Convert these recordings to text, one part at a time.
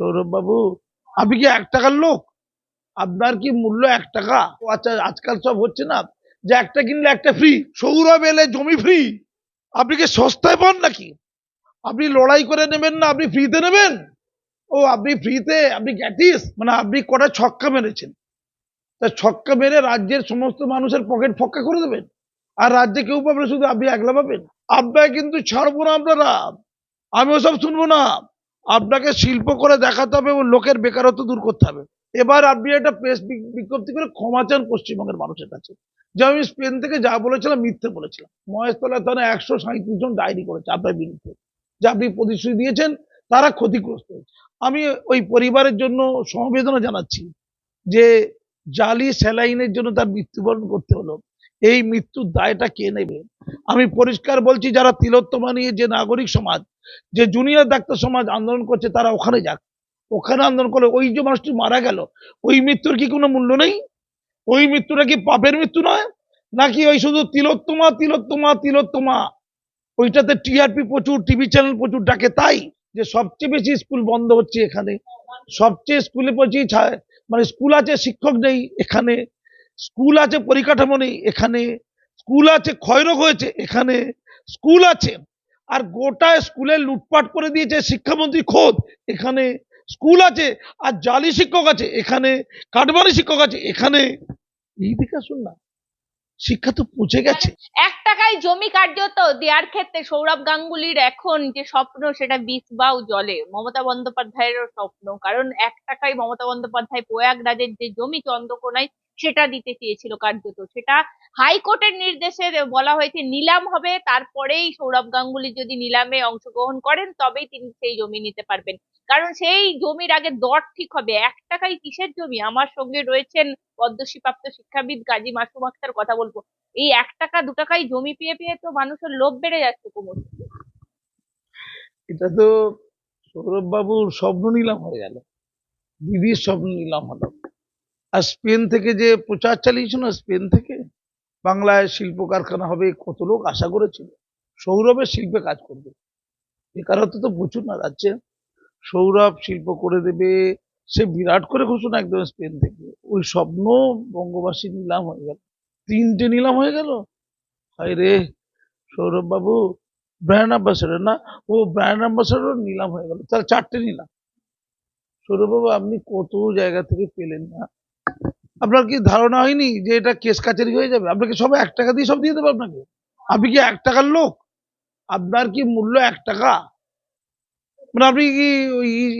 সৌরভ বাবু আপনি কি এক টাকার লোক? আপনার কি মূল্য এক টাকা? আচ্ছা আজকাল সব হচ্ছে না। যে একটা কিনলে একটা ফ্রি সৌরভ এলে জমি ফ্রি আপনি কি সস্তায় পান নাকি? আপনি লড়াই করে নেবেন না, আপনি ফ্রিতে নেবেন? ও, আপনি ফ্রিতে আপনি গ্যাটিস মানে আপনি কটা ছক্কা মেরেছেন? তা ছক্কা মেরে রাজ্যের সমস্ত মানুষের পকেট ফক্কা করে দেবেন? আর রাজ্যে কেউ পাবেন শুধু আপনি একলা পাবেন? আপনাকে কিন্তু ছাড়বো না আপনারা আমি ওসব শুনব না। আপনাকে শিল্প করে দেখাতে হবে এবং লোকের বেকারত্ব দূর করতে হবে। এবার আপনি একটা প্রেস বিজ্ঞপ্তি করে ক্ষমা চান পশ্চিমবঙ্গের মানুষের কাছে। যে আমি স্পেন থেকে যা বলেছিলাম, মিথ্যে বলেছিলাম। মহেশতলা থানায় একশো সাঁত্রিশ জন ডায়েরি করেছে, আপনার বিরুদ্ধে। যে আপনি প্রতিশ্রুতি দিয়েছেন, তারা ক্ষতিগ্রস্ত হয়েছে। আমি ওই পরিবারের জন্য সমবেদনা জানাচ্ছি যে, জালি স্যালাইনের জন্য তার মৃত্যুবরণ করতে হলো। এই মৃত্যুর দায়টা কে নেবে? আমি পরিষ্কার বলছি, যারা তিলোত্তমা নিয়ে যে নাগরিক সমাজ, যে জুনিয়র ডাক্তার সমাজ আন্দোলন করছে, তারা ওখানে যাক। ওখানে আন্দোলন করলে ওই যে মানুষটি মারা গেল, ওই মৃত্যুর কি কোনো মূল্য নেই? ওই মৃত্যুটা কি পাপের মৃত্যু নয়? নাকি ওই শুধু তিলোত্তমা তিলোত্তমা তিলোত্তমা? ওইটাতে টিআরপি প্রচুর, টিভি চ্যানেল প্রচুর ডাকে তাই যে সবচেয়ে বেশি স্কুল বন্ধ হচ্ছে এখানে। সবচেয়ে স্কুলে ছা- মানে স্কুল আছে, শিক্ষক নেই এখানে। স্কুল আছে পরিকাঠামো নেই এখানে, স্কুল আছে ক্ষয়রোগ হয়েছে এখানে, স্কুল আছে। আর গোটা স্কুলে লুটপাট করে দিয়েছে শিক্ষামন্ত্রী খোদ এখানে। স্কুল আছে, আর জালি শিক্ষক আছে এখানে কাঠবারি শিক্ষক আছে এখানে। এই দিকে না, শিক্ষা তো পৌঁছে গেছে। এক টাকায় জমি কার্যত দেওয়ার ক্ষেত্রে সৌরভ গাঙ্গুলির এখন যে স্বপ্ন সেটা বিষ বাউ জলে, মমতা বন্দ্যোপাধ্যায়েরও স্বপ্ন। কারণ এক টাকায় মমতা বন্দ্যোপাধ্যায় প্রয়াগরাজের যে জমি চন্দ্রকোনায় সেটা দিতে চেয়েছিল কার্যত। সেটা হাইকোর্টের নির্দেশে বলা হয়েছে, নিলাম হবে, তারপরেই সৌরভ গাঙ্গুলি যদি নিলামে অংশগ্রহণ করেন, তবেই তিনি সেই জমি নিতে পারবেন। কারণ সেই জমির আগে দর ঠিক হবে। এক টাকায় কিসের জমি? আমার সঙ্গে রয়েছেন পদ্মশ্রী প্রাপ্ত শিক্ষাবিদ কাজী মাসুম আক্তার কথা বলব। এই এক টাকা, দু টাকায় জমি পেয়ে পেয়ে তো মানুষের লোভ বেড়ে যাচ্ছে কুমুর। এটা তো সৌরভ বাবুর স্বপ্ন নিলাম হয়ে গেল। দিদির স্বপ্ন নিলাম হলো। আর স্পেন থেকে যে প্রচার চালিয়েছিল, স্পেন থেকে বাংলায় শিল্প কারখানা হবে কত লোক আশা করেছিল, সৌরভের শিল্পে কাজ করবে। বেকারত্ব তো প্রচুর না, রাজ্যে সৌরভ শিল্প করে দেবে, সে বিরাট করে ঘোষণা একদম স্পেন থেকে। ওই স্বপ্ন বঙ্গবাসী নিলাম হয়ে গেল। তিনটে নিলাম হয়ে গেল। হায় রে, সৌরভ বাবু, ব্র্যান্ড অ্যাম্বাসেডর না? ও ব্র্যান্ড অ্যাম্বাসেডর নিলাম হয়ে গেল। তাহলে চারটে নিলাম। সৌরভবাবু আপনি কত জায়গা থেকে পেলেন না? আপনার কি ধারণা হয়নি যে এটা কেস কাচারি হয়ে যাবে? আপনাকে সবাই এক টাকা দিয়ে সব দিয়ে দেবে আপনাকে। আপনি কি এক টাকার লোক? আপনার কি মূল্য এক টাকা? মানে আপনি কি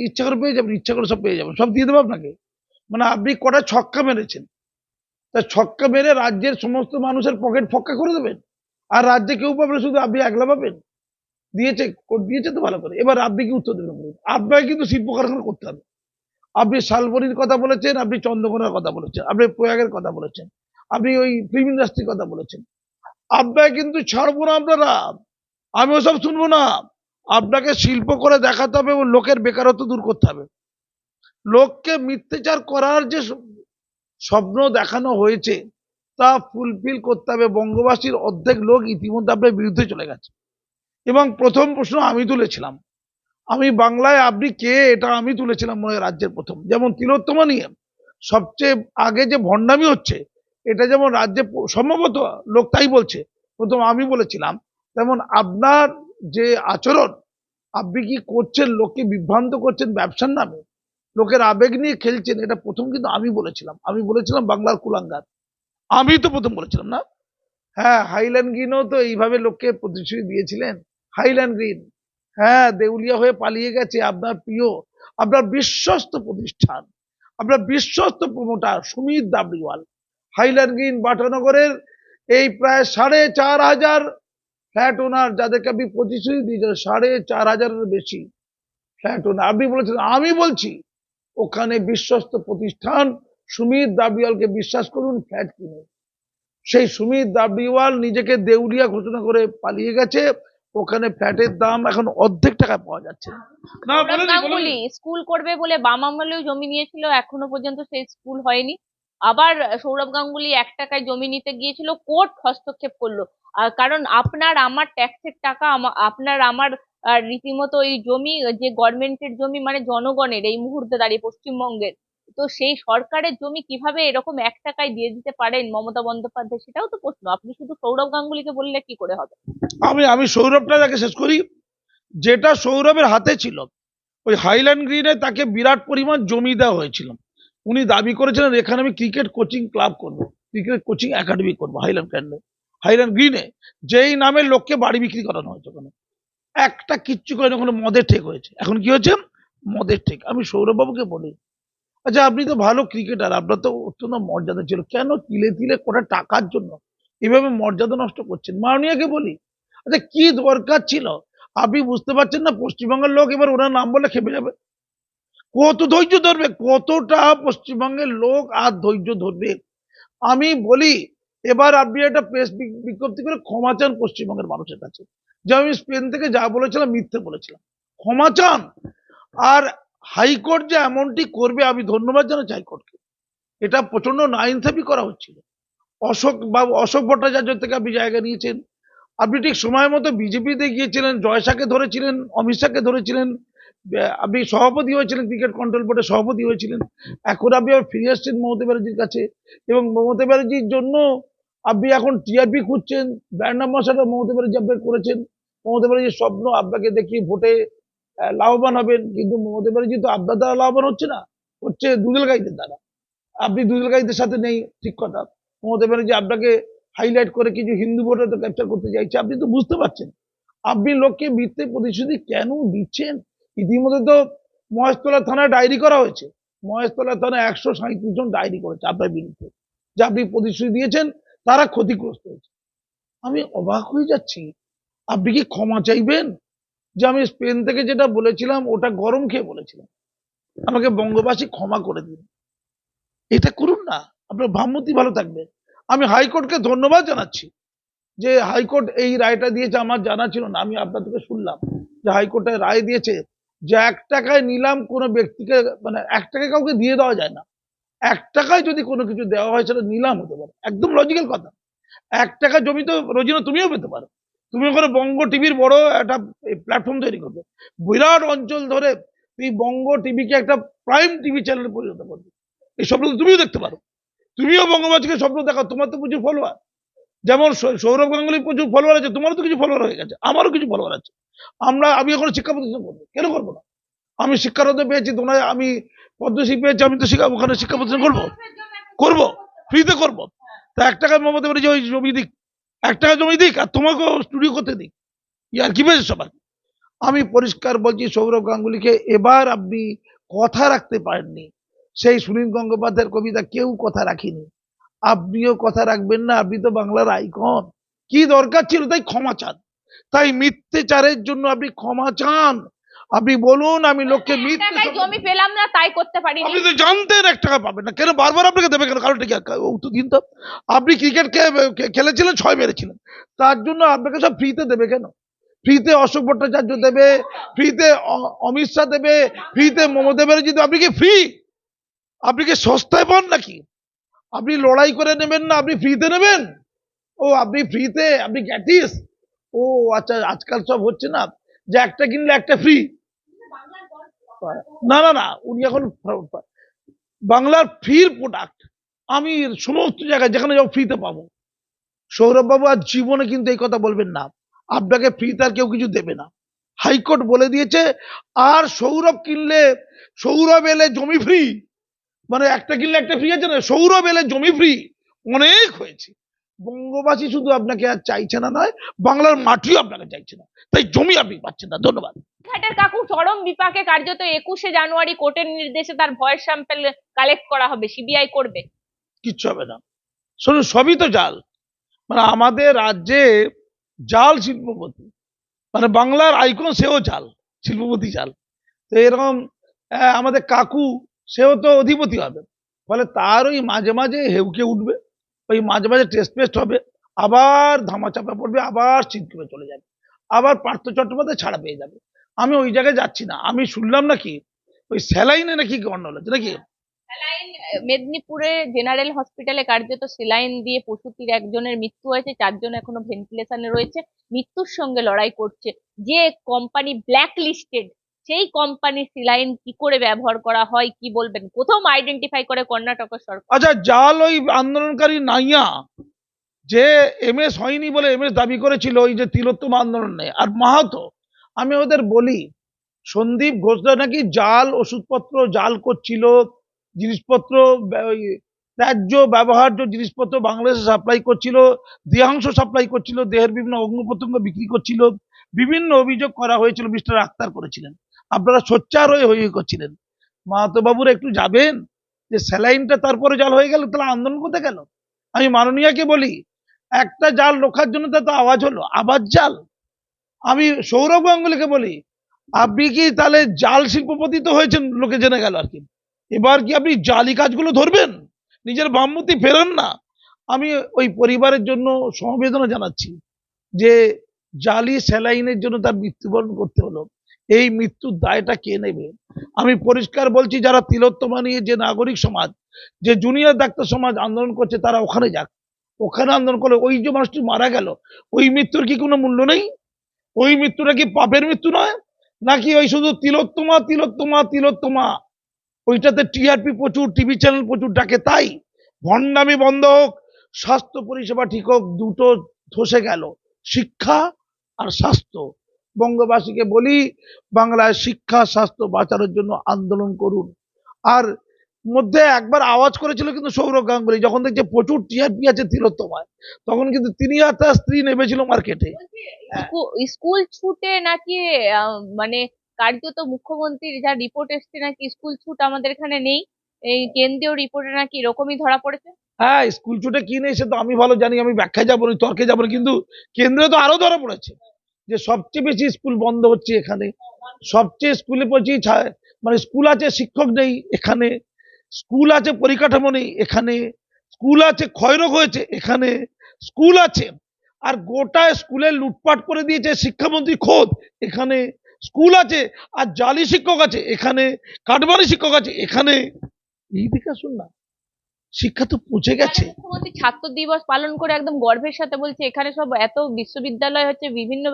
ইচ্ছা করে পেয়ে যাবেন? ইচ্ছা করে সব পেয়ে যাবেন। সব দিয়ে দেবে আপনাকে। মানে আপনি কটা ছক্কা মেরেছেন। তা ছক্কা মেরে রাজ্যের সমস্ত মানুষের পকেট ফক্কা করে দেবেন? আর রাজ্যে কেউ পাবেন শুধু আপনি একলা পাবেন? দিয়েছে দিয়েছে তো ভালো করে। এবার আপনি কি উত্তর দেবেন? আপনাকে কিন্তু শিল্প কারখানা করতে হবে। আপনি শালবনির কথা বলেছেন, আপনি চন্দ্রকোনার কথা বলেছেন, আপনি প্রয়াগের কথা বলেছেন, আপনি ওই ফিল্ম ইন্ডাস্ট্রির কথা বলেছেন। আপনাকে কিন্তু ছাড়বো না আপনারা আমি ওসব শুনব না। আপনাকে শিল্প করে দেখাতে হবে এবং লোকের বেকারত্ব দূর করতে হবে। লোককে মিথ্যাচার করার যে স্বপ্ন দেখানো হয়েছে, তা ফুলফিল করতে হবে। বঙ্গবাসীর অর্ধেক লোক ইতিমধ্যে আপনার বিরুদ্ধে চলে গেছে। এবং প্রথম প্রশ্ন আমি তুলেছিলাম আমি বাংলায়, আপনি কে? এটা আমি তুলেছিলাম মনে রাজ্যের প্রথম। যেমন তিলোত্তমা নিয়ে, সবচেয়ে আগে যে ভণ্ডামি হচ্ছে, এটা যেমন রাজ্যে সম্ভবত লোক তাই বলছে। প্রথম আমি বলেছিলাম তেমন আপনার যে আচরণ, আপনি কি করছেন, লোককে বিভ্রান্ত করছেন ব্যবসার নামে? লোকের আবেগ নিয়ে খেলছেন, এটা প্রথম কিন্তু আমি বলেছিলাম। আমি বলেছিলাম বাংলার কুলাঙ্গার। আমি তো প্রথম বলেছিলাম না। হ্যাঁ হাইল্যান্ড গ্রিনও তো এইভাবে লোককে প্রতিশ্রুতি দিয়েছিলেন। Highland Green. হ্যাঁ দেউলিয়া হয়ে পালিয়ে গেছে আপনার প্রিয়, আপনার বিশ্বস্ত প্রতিষ্ঠান, আপনার বিশ্বস্ত promoter Sumit Dabriwal. Highland Green বাটানগরের এই প্রায় সাড়ে চার হাজার ফ্ল্যাট ওনার যাদেরকে আপনি প্রতিশ্রুতি দিয়েছেন, সাড়ে চার হাজারের বেশি ফ্ল্যাট ওনার আপনি বলেছেন, আমি বলছি, ওখানে বিশ্বস্ত প্রতিষ্ঠান, সুমিত দাবড়িওয়ালকে বিশ্বাস করুন ফ্ল্যাট কিনুন। সেই সুমিত দাবড়িওয়াল নিজেকে দেউলিয়া ঘোষণা করে পালিয়ে গেছে। ওখানে ফ্ল্যাটের দাম এখন অর্ধেক টাকা পাওয়া যাচ্ছে। না। স্কুল করবে বলে বাম আমলেও জমি নিয়েছিল এখনও পর্যন্ত সেই স্কুল হয়নি। আবার সৌরভ গাঙ্গুলি এক টাকায় জমি নিতে গিয়েছিল কোর্ট হস্তক্ষেপ করল। আর কারণ আপনার আমার ট্যাক্সের টাকা আপনার আমার রীতিমতো এই জমি যে গভর্নমেন্টের জমি মানে জনগণের এই মুহূর্তে দাঁড়িয়ে পশ্চিমবঙ্গের তো সেই সরকারের জমি কীভাবে এরকম এক টাকায় দিয়ে দিতে পারেন মমতা বন্দ্যোপাধ্যায় সেটাও তো প্রশ্ন। আপনি শুধু সৌরভ গাঙ্গুলিকে বললে কি করে হবে? আমি আমি সৌরভটা তাকে শেষ করি, যেটা সৌরভের হাতে ছিল, ওই হাইল্যান্ড গ্রিনে তাকে বিরাট পরিমাণ জমি দেওয়া হয়েছিল। উনি দাবি করেছিলেন, এখানে আমি ক্রিকেট কোচিং ক্লাব করব ক্রিকেট কোচিং একাডেমি করব হাইল্যান্ড গ্র্যান্ডে হাইল্যান্ড গ্রিনে যেই নামের লোককে বাড়ি বিক্রি করানো হয়েছে ওখানে। একটা কিচ্ছু করে ওখানে মদের ঠেক হয়েছে। এখন কি হয়েছে? মদের ঠেক। আমি সৌরভবাবুকে বলি আচ্ছা আপনি তো ভালো ক্রিকেটার, আপনার তো অত্যন্ত মর্যাদা ছিল। কেন তিলে তিলে কটা টাকার জন্য এভাবে মর্যাদা নষ্ট করছেন? মাননীয়াকে বলি। আচ্ছা কি দরকার ছিল? আপনি বুঝতে পারছেন না, পশ্চিমবঙ্গের লোক এবার ওনার নাম বলে খেপে যাবে। কত ধৈর্য ধরবে, কতটা পশ্চিমবঙ্গের লোক আর ধৈর্য ধরবে? আমি বলি, এবার আপনি একটা প্রেস বিজ্ঞপ্তি করে ক্ষমা চান পশ্চিমবঙ্গের মানুষের কাছে। যে আমি স্পেন থেকে যা বলেছিলাম, মিথ্যে বলেছিলাম। ক্ষমা চান। আর হাইকোর্ট যে এমনটি করবে, আমি ধন্যবাদ জানাচ্ছি হাইকোর্টকে। এটা প্রচণ্ড নাইনসাফি করা হচ্ছিল। অশোক বাবু, অশোক ভট্টাচার্য থেকে আপনি জায়গা নিয়েছেন। আপনি ঠিক সময় মতো বিজেপিতে গিয়েছিলেন জয়শাকে ধরেছিলেন, অমিত শাহকে ধরেছিলেন আপনি সভাপতি হয়েছিলেন, ক্রিকেট কন্ট্রোল বোর্ডের সভাপতি হয়েছিলেন। এখন আপনি আবার ফিরে আসছেন মমতা ব্যানার্জির কাছে। এবং মমতা ব্যানার্জির জন্য আপনি এখন টিআরপি খুঁজছেন brand ambassador Mamata Banerjee update করেছেন। মমতা ব্যানার্জির স্বপ্ন আপনাকে দেখিয়ে ভোটে লাভবান হবেন। কিন্তু মমতা ব্যানার্জি তো আপনার দ্বারা লাভবান হচ্ছে না, হচ্ছে দুদল গাইদের দ্বারা। আপনি দুদল গাইদের সাথে নেই, ঠিক কথা। মমতা ব্যানার্জি আপনাকে হাইলাইট করে কিছু হিন্দু ভোটার তো ক্যাপচার করতে চাইছে, আপনি তো বুঝতে পারছেন। আপনি লোককে মিথ্যে প্রতিশ্রুতি কেন দিচ্ছেন? ইতিমধ্যে তো মহেশতলা থানায় ডায়েরি করা হয়েছে। মহেশতলা থানায় একশো সাঁত্রিশ জন ডায়েরি করেছে আপনার বিরুদ্ধে। যে আপনি প্রতিশ্রুতি দিয়েছেন, তারা ক্ষতিগ্রস্ত হয়েছে। আমি অবাক হয়ে যাচ্ছি। আপনি কি ক্ষমা চাইবেন? যে আমি স্পেন থেকে যেটা বলেছিলাম, ওটা গরম খেয়ে বলেছিলাম। আমাকে বঙ্গবাসী ক্ষমা করে দিন। এটা করুন না। আপনার ভাবমূর্তি ভালো থাকবে। আমি হাইকোর্টকে ধন্যবাদ জানাচ্ছি যে হাইকোর্ট এই রায়টা দিয়েছে, আমার জানা ছিল না। আমি আপনার থেকে শুনলাম যে হাইকোর্টে রায় দিয়েছে যে এক টাকায় নিলাম কোনো ব্যক্তিকে মানে এক টাকায় কাউকে দিয়ে দেওয়া যায় না। এক টাকায় যদি কোনো কিছু দেওয়া হয়, সেটা নিলাম হতে পারে। একদম লজিক্যাল কথা। এক টাকা জমি তো রোজিনা তুমিও পেতে পারো। তুমি ওখানে বঙ্গ টিভির বড় একটা প্ল্যাটফর্ম তৈরি করবে। বিরাট অঞ্চল ধরে তুমি বঙ্গ টিভিকে একটা প্রাইম টিভি চ্যানেলে পরিণত করবে। এই স্বপ্ন তুমিও দেখতে পারো। তুমিও বঙ্গবাসীকে স্বপ্ন দেখাও, তোমার তো প্রচুর ফলোয়ার যেমন সৌরভ গাঙ্গুলি প্রচুর ফলোয়ার আছে, তোমারও তো কিছু ফলোয়ার হয়ে গেছে, আমারও কিছু ফলোয়ার আছে। আমরা, আমি এখন শিক্ষা প্রতিষ্ঠান করব, কেন করব না? আমি শিক্ষারত পেয়েছি, তোমরা, আমি পদ্মশ্রী পেয়েছি, আমি তো ওখানে শিক্ষা প্রতিষ্ঠান করব? করব ফ্রিতে করব। তা এক টাকায় মমতা ব্যানার্জি ওই জমি এক টাকা জমি দিক আর তোমাকেও স্টুডিও করতে দিক। ইয়ার কি পেয়েছে সবাই আমি পরিষ্কার বলছি, সৌরভ গাঙ্গুলিকে এবার আপনি কথা রাখতে পারেননি। সেই সুনীল গঙ্গোপাধ্যায়ের কবিতা কেউ কথা রাখিনি। আপনিও কথা রাখবেন না, আপনি তো বাংলার আইকন। কি দরকার ছিল তাই ক্ষমা চান। তাই মিথ্যেচারের জন্য আপনি ক্ষমা চান। আপনি বলুন আমি লোককে জমি পেলাম না তাই করতে পারিনি। আপনি তো জানতেন এক টাকা পাবেন না। কেন বারবার আপনাকে দেবে কেন? কারণটা কি? উত্তর দিন তো। আপনি ক্রিকেট খেলেছিলেন ছয় মেরেছিলেন। তার জন্য আপনাকে সব ফ্রিতে দেবে কেন? ফ্রিতে অশোক ভট্টাচার্য দেবে ফ্রিতে অমিত শাহ দেবে ফ্রিতে মমতা ব্যানার্জি দেবে। আপনি কি ফ্রি আপনি কি সস্তায় পান নাকি? আপনি লড়াই করে নেবেন না আপনি ফ্রিতে নেবেন? ও আপনি ফ্রিতে আপনি গ্যাটিস ও আচ্ছা আজকাল সব হচ্ছে না। যে একটা কিনলে একটা ফ্রি না না না, উনি এখন বাংলার ফ্রির প্রোডাক্ট আমি সমস্ত জায়গায় যেখানে যাব ফ্রিতে পাবো। সৌরভ বাবু আর জীবনে কিন্তু এই কথা বলবেন না। আপনাকে ফ্রিতে আর কেউ কিছু দেবে না। হাইকোর্ট বলে দিয়েছে, আর সৌরভ কিনলে, সৌরভ এলে জমি ফ্রি মানে একটা কিনলে একটা ফ্রি আছে না, সৌরভ এলে জমি ফ্রি অনেক হয়েছে। বঙ্গবাসী শুধু আপনাকে আর চাইছে না নয় বাংলার মাটিও আপনাকে চাইছে না। তাই জমি আপনি পাচ্ছেন না ধন্যবাদ। ঘাটের কাকু চরম বিপাকে কার্যত একুশে জানুয়ারি কোর্টের নির্দেশে তার ভয়েস স্যাম্পেল কালেক্ট করা হবে সিবিআই করবে। কিচ্ছু হবে না। শুনুন সবই তো জাল। মানে আমাদের রাজ্যে জাল শিল্পপতি। মানে বাংলার আইকন সেও জাল শিল্পপতি জাল। তো এরকম আমাদের কাকু সেও তো অধিপতি হবে। ফলে তার ওই মাঝে মাঝে হেউকে উঠবে। ওই মাঝে মাঝে টেস্ট পেস্ট হবে, আবার ধামাচাপা পড়বে, আবার চিৎকারে চলে যাবে, আবার পার্থ চট্টোপাধ্যায় ছাড়া পেয়ে যাবে। আমি ওই জায়গায় যাচ্ছি না। আমি শুনলাম নাকি ওই স্যালাইনে নাকি গন্ডল আছে নাকি মেদিনীপুরে জেনারেল হসপিটালে কার্যত সেলাইন দিয়ে প্রসূতির একজনের মৃত্যু হয়েছে, চারজন এখনও ভেন্টিলেশনে রয়েছে, মৃত্যুর সঙ্গে লড়াই করছে। যে কোম্পানি ব্ল্যাক লিস্টেড সেই কোম্পানির সিলাইন কি করে ব্যবহার করা হয়, কি বলবেন? প্রথম আইডেন্টিফাই করে কর্ণাটক সরকার। আচ্ছা জাল ওই আন্দোলনকারী নাইয়া, যে এম এস হয়নি বলে এমএস দাবি করেছিল ওই যে তিলোত্তম আন্দোলনে। আর মাহাতো, আমি ওদের বলি, সন্দীপ ঘোষরা নাকি জাল, ওষুধপত্র জাল করছিল, জিনিসপত্র ওই ত্যায্য ব্যবহার্য জিনিসপত্র বাংলাদেশে সাপ্লাই করছিল, দেহাংশ সাপ্লাই করছিল, দেহের বিভিন্ন অঙ্গ প্রত্যঙ্গ বিক্রি করছিল, বিভিন্ন অভিযোগ করা হয়েছিল, মিস্টার আক্তার করেছিলেন। আপনারা সোচ্চার হয়ে হয়ে করছিলেন বাবুরা একটু যাবেন? যে স্যালাইনটা তারপরে জাল হয়ে গেল, তাহলে আন্দোলন কোথায় গেল? আমি মাননীয়াকে বলি, একটা জাল রোখার জন্য তো আওয়াজ হলো, আবার জাল। আমি সৌরভ গাঙ্গুলিকে বলি, আপনি কি তাহলে জাল শিল্পপতি তো হয়েছেন লোকে জেনে গেল আর কি? এবার কি আপনি জালি কাজগুলো ধরবেন? নিজের বামমতি ফেরান না। আমি ওই পরিবারের জন্য সমবেদনা জানাচ্ছি যে জালি স্যালাইনের জন্য তার মৃত্যুবরণ করতে হলো। এই মৃত্যুর দায়টা কে নেবে? আমি পরিষ্কার বলছি, যারা তিলোত্তমা নিয়ে যে নাগরিক সমাজ, যে জুনিয়র ডাক্তার সমাজ আন্দোলন করছে, তারা ওখানে যাক। ওখানে আন্দোলন করে ওই যে মানুষটি মারা গেল, ওই মৃত্যুর কি কোনো মূল্য নেই? ওই মৃত্যুটা কি পাপের মৃত্যু নয়? নাকি ওই শুধু তিলোত্তমা তিলোত্তমা তিলোত্তমা? ওইটাতে টিআরপি প্রচুর, টিভি চ্যানেল প্রচুর ডাকে, তাই? ভণ্ডামি বন্ধ হোক, স্বাস্থ্য পরিষেবা ঠিক হোক, দুটো ধসে গেল, শিক্ষা আর স্বাস্থ্য। বঙ্গবাসীকে বলি বাংলায় শিক্ষা স্বাস্থ্য বাঁচানোর জন্য আন্দোলন করুন। আর মধ্যে একবার আওয়াজ করেছিল কিন্তু সৌরভ গাঙ্গুলি যখন দেখছে প্রচুর টিআরপি আছে তিলোত্তমায় তখন কিন্তু তিনি আর তার স্ত্রী নেমেছিল মার্কেটে। স্কুল ছুটে নাকি মানে কার্যত মুখ্যমন্ত্রীর যা রিপোর্ট এসছে নাকি স্কুল ছুট আমাদের এখানে নেই এই কেন্দ্রীয় রিপোর্টে নাকি এরকমই ধরা পড়েছে? হ্যাঁ স্কুল ছুটে কি নেই সে তো আমি ভালো জানি আমি ব্যাখ্যায় যাব তর্কে যাব কিন্তু কেন্দ্রে তো আরও ধরা পড়েছে। যে সবচেয়ে বেশি স্কুল বন্ধ হচ্ছে এখানে। সবচেয়ে স্কুলে পড়ছি মানে স্কুল আছে শিক্ষক নেই এখানে, স্কুল আছে পরিকাঠামো নেই এখানে, স্কুল আছে ক্ষয়রোগ হয়েছে এখানে, স্কুল আছে। আর গোটা স্কুলে লুটপাট করে দিয়েছে শিক্ষামন্ত্রী খোদ এখানে। স্কুল আছে, আর জালি শিক্ষক আছে এখানে কাটমানি শিক্ষক আছে এখানে। এই দিকে আসুন না। শিক্ষা তো পৌঁছে গেছে। মুখ্যমন্ত্রী ছাত্র দিবস পালন করে একদম গর্বের সাথে বলছে এখানে সব এত বিশ্ববিদ্যালয় হচ্ছে বিভিন্ন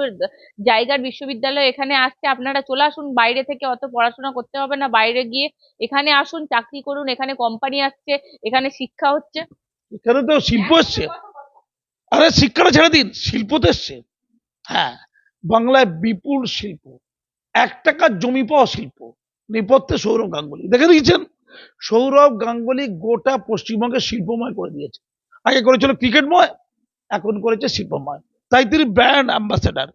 জায়গার বিশ্ববিদ্যালয় এখানে আসছে আপনারা চলে আসুন বাইরে থেকে অত পড়াশোনা করতে হবে না বাইরে গিয়ে এখানে আসুন চাকরি করুন এখানে কোম্পানি আসছে এখানে শিক্ষা হচ্ছে। এখানে তো শিল্প এসছে। আরে শিক্ষাটা ছেড়ে দিন শিল্প তো এসছে। হ্যাঁ বাংলায় বিপুল শিল্প এক টাকার জমি পাওয়া শিল্প নেপথ্যে সৌরভ গাঙ্গুলি। দেখে দিয়েছেন সৌরভ গাঙ্গুলি গোটা পশ্চিমবঙ্গে শিল্পময় করে দিয়েছে। আগে করেছিল ক্রিকেটময়, এখন করেছে শিল্পময়। তাই তিনি ব্র্যান্ড অ্যাম্বাসেডার।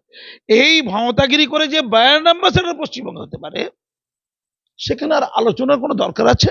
এই ভাওতাগিরি করে যে ব্র্যান্ড অ্যাম্বাসেডার পশ্চিমবঙ্গে হতে পারে, সেখানে আর আলোচনার কোনো দরকার আছে?